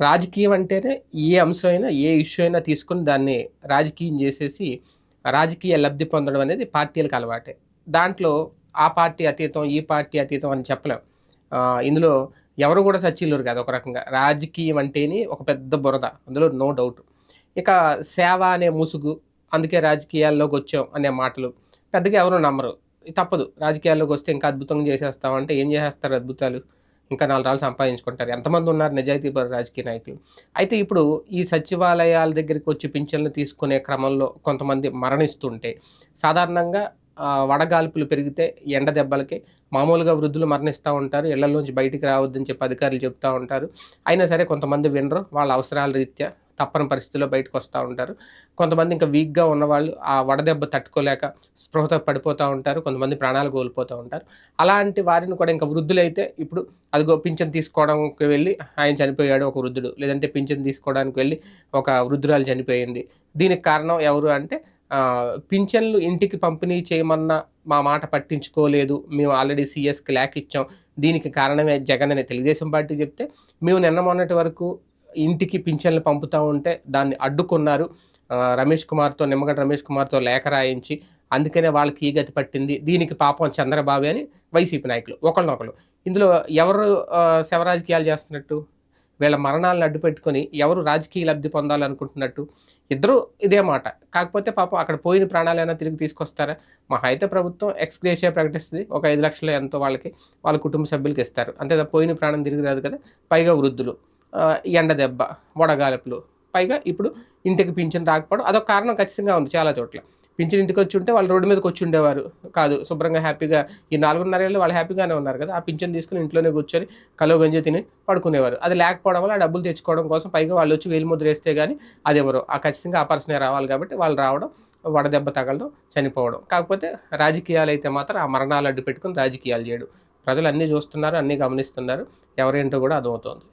రాజకీయం అంటేనే ఏ అంశం అయినా ఏ ఇష్యూ అయినా తీసుకుని దాన్ని రాజకీయం చేసేసి రాజకీయ లబ్ధి పొందడం అనేది పార్టీలకు అలవాటే. దాంట్లో ఆ పార్టీ అతీతం ఈ పార్టీ అతీతం అని చెప్పలేం. ఇందులో ఎవరు కూడా సచ్చిల్లరు కాదు ఒక రకంగా. రాజకీయం అంటేనే ఒక పెద్ద బురద. అందులో నో డౌట్. ఇక సేవ అనే ముసుగు అందుకే రాజకీయాల్లోకి వచ్చాం అనే మాటలు పెద్దగా ఎవరు నమ్మరు. తప్పదు. రాజకీయాల్లోకి వస్తే ఇంకా అద్భుతంగా చేసేస్తామంటే ఏం చేసేస్తారు అద్భుతాలు? ఇంకా నాలుగు రాళ్ళు సంపాదించుకుంటారు. ఎంతమంది ఉన్నారు నిజాయితీపర రాజకీయ నాయకులు? అయితే ఇప్పుడు ఈ సచివాలయాల దగ్గరికి వచ్చి పింఛన్లు తీసుకునే క్రమంలో కొంతమంది మరణిస్తుంటే సాధారణంగా వడగాల్పులు పెరిగితే ఎండ దెబ్బలకి మామూలుగా వృద్ధులు మరణిస్తూ ఉంటారు. ఇళ్ళలోంచి బయటికి రావద్దని చెప్పి అధికారులు చెప్తూ ఉంటారు. అయినా సరే కొంతమంది వినరు. వాళ్ళ అవసరాల రీత్యా తప్పని పరిస్థితిలో బయటకు వస్తూ ఉంటారు. కొంతమంది ఇంకా వీక్గా ఉన్నవాళ్ళు ఆ వడదెబ్బ తట్టుకోలేక స్పృహతో పడిపోతూ ఉంటారు. కొంతమంది ప్రాణాలు కోల్పోతూ ఉంటారు. అలాంటి వారిని కూడా ఇంకా వృద్ధులైతే ఇప్పుడు అదిగో పింఛన్ తీసుకోవడానికి వెళ్ళి ఆయన చనిపోయాడు ఒక వృద్ధుడు. లేదంటే పింఛన్ తీసుకోవడానికి వెళ్ళి ఒక వృద్ధురాలు చనిపోయింది. దీనికి కారణం ఎవరు అంటే పింఛన్లు ఇంటికి పంపిణీ చేయమన్న మా మాట పట్టించుకోలేదు. మేము ఆల్రెడీ సిఎస్కి ల్యాక్ ఇచ్చాం. దీనికి కారణమే జగన్ అనే తెలుగుదేశం పార్టీ చెప్తే మేము నిన్న మొన్నటి వరకు ఇంటికి పింఛన్లు పంపుతూ ఉంటే దాన్ని అడ్డుకున్నారు. రమేష్ కుమార్తో నిమ్మగడ్డ రమేష్ కుమార్తో లేఖ రాయించి అందుకనే వాళ్ళకి ఈ గతి పట్టింది. దీనికి పాపం చంద్రబాబు అని వైసీపీ నాయకులు ఒకళ్ళనొకళ్ళు. ఇందులో ఎవరు ఆ, శవ రాజకీయాలు చేస్తున్నట్టు? వీళ్ళ మరణాలను అడ్డు పెట్టుకొని ఎవరు రాజకీయ లబ్ధి పొందాలనుకుంటున్నట్టు? ఇద్దరు ఇదే మాట. కాకపోతే పాపం అక్కడ పోయిన ప్రాణాలైనా తిరిగి తీసుకొస్తారా? మా అయితే ప్రభుత్వం ఎక్స్గ్రేషియా ప్రకటిస్తుంది. ఒక ఐదు లక్షలు ఎంతో వాళ్ళకి వాళ్ళ కుటుంబ సభ్యులకి ఇస్తారు. అంతే పోయిన ప్రాణం తిరిగి రాదు కదా? పైగా వృద్ధులు. ఎండ దెబ్బ వడగాలపులు. పైగా ఇప్పుడు ఇంటికి పింఛన్ రాకపోవడం అదొక కారణం ఖచ్చితంగా ఉంది చాలా చోట్ల. పింఛన్ ఇంటికి వచ్చి ఉంటే వాళ్ళు రోడ్డు మీదకి వచ్చి ఉండేవారు. కాదు శుభ్రంగా హ్యాపీగా ఈ నాలుగున్నర ఏళ్ళు వాళ్ళు హ్యాపీగానే ఉన్నారు కదా. ఆ పింఛన్ తీసుకుని ఇంట్లోనే కూర్చొని కలో గంజి తిని పడుకునేవారు. అది లేకపోవడం వల్ల ఆ డబ్బులు తెచ్చుకోవడం కోసం పైగా వాళ్ళు వచ్చి వేలు ముద్ర వేస్తే కానీ అది ఎవరు? ఆ ఖచ్చితంగా ఆ పర్సనే రావాలి కాబట్టి వాళ్ళు రావడం వడదెబ్బ తగలడం చనిపోవడం. కాకపోతే రాజకీయాలు అయితే మాత్రం ఆ మరణాలు అడ్డు పెట్టుకుని రాజకీయాలు చేయడం. ప్రజలు అన్నీ చూస్తున్నారు అన్నీ గమనిస్తున్నారు. ఎవరేంటో కూడా అర్థమవుతోంది.